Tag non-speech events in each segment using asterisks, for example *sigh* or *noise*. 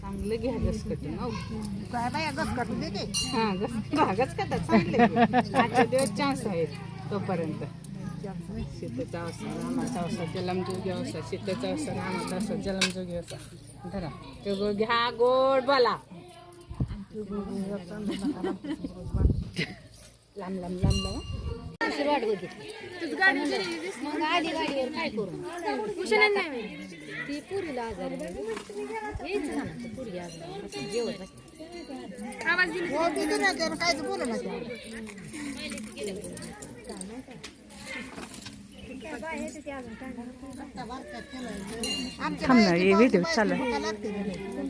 चांगलं घ्या हो काय बाया गस काढून देते हा गस भागच का चांगले आजच्या दिवस चान्स आहे तोपर्यंत. सीतेचा अवसर रामाचा अवसर जलमजोगी अवसर सीतेचा अवसर रामाचा अवसर जलमजोगी अवसर धरा ते घ्या गोड बोला. लांब लांब लांब लांब वाट बघितली. मग आली गाडीवर काय करू? ती पुरीला आजारी यायचं ना म्हणतं, पुरी आजारी असं जेवत बसते. हो काय बोलू ना त्या. आमच्या थांब ना बायाची हे व्हिडिओ चालू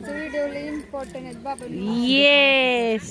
भुका लागते ना लई. तुमचं व्हिडिओ लई इम्पॉर्टंट आहेत बाबा yes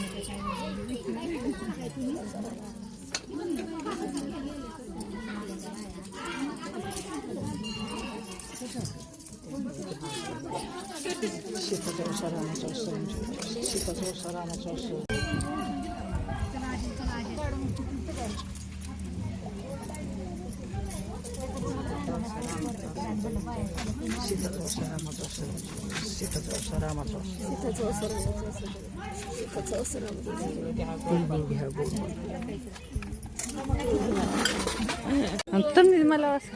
selamete olsun. Sıfatı selamete olsun. Sıfatı selamete olsun. Sıfatı selamete olsun. Sıfatı selamete olsun. Sıfatı selamete olsun. Bulbul ya bulbul. انطرني الملاصق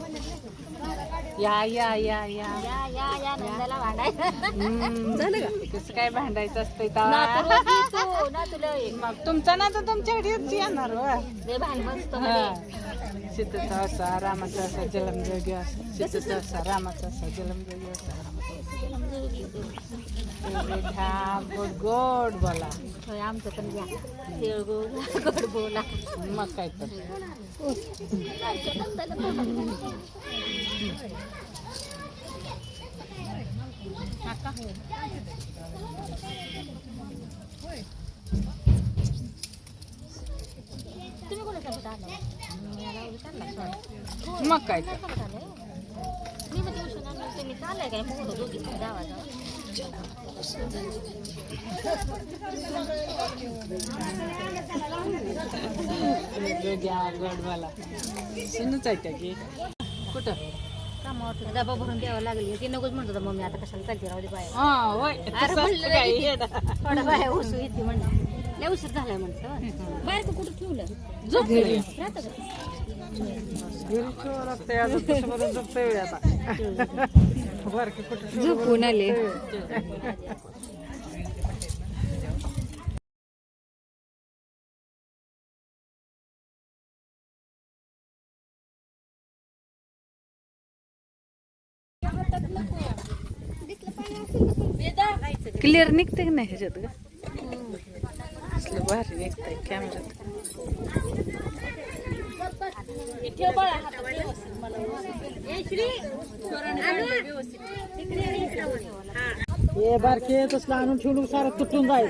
या या या या. हम्म, झालं का? कसं काय भांडायचं असतंय तेव्हा? मग तुमचा ना तर तुमच्याकडे येणार हो. हा. सीतेचा असा रामाचा असा जलमजोगी असा सीतेचा असा रामाचा असा जलमजोगी असा रामाचा असा गोड गोड बोला. आमचं पण घ्या. तिळगुळ गोड बोला. मग काय तर. मग काय? तर मी मग ट्युशन आणलं तुम्ही चाललंय काय मोठं दोघी गावात घ्या गोड बोला सुनच आहे त्या की? कुठं? कामावर डबा भरून द्यावं लागली. ती नकोच म्हणत होता मम्मी आता कशाला चालते राहू दे हा. येडा. थोडा बाया उसू येते म्हणलं. लय उशीर झालाय म्हणतं. बाहेर कुठं ठेवलं. राहतं का? घरी *laughs* क्लिअर निघते की नाही ह्याच्यात ग? असलं भारी निघतंय कॅमेऱ्यात हे बारके तसलं आणून ठेवलं सारं तुटून जाईल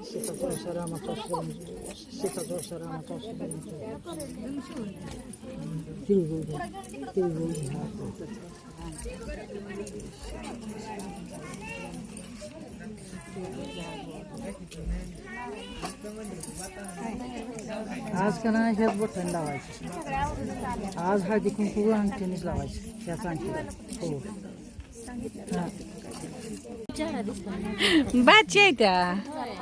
शेताचा वर्षा रामाचा शेताचा वर्षा रामाचा तिळगुळ घ्या तिळगुळ घ्या आज का नाही ह्याच बटन लावायचं. आज हळदी पूर्ण अंगठीनेच लावायचं ह्याच आणखी हो. हां. चेहरा त्या.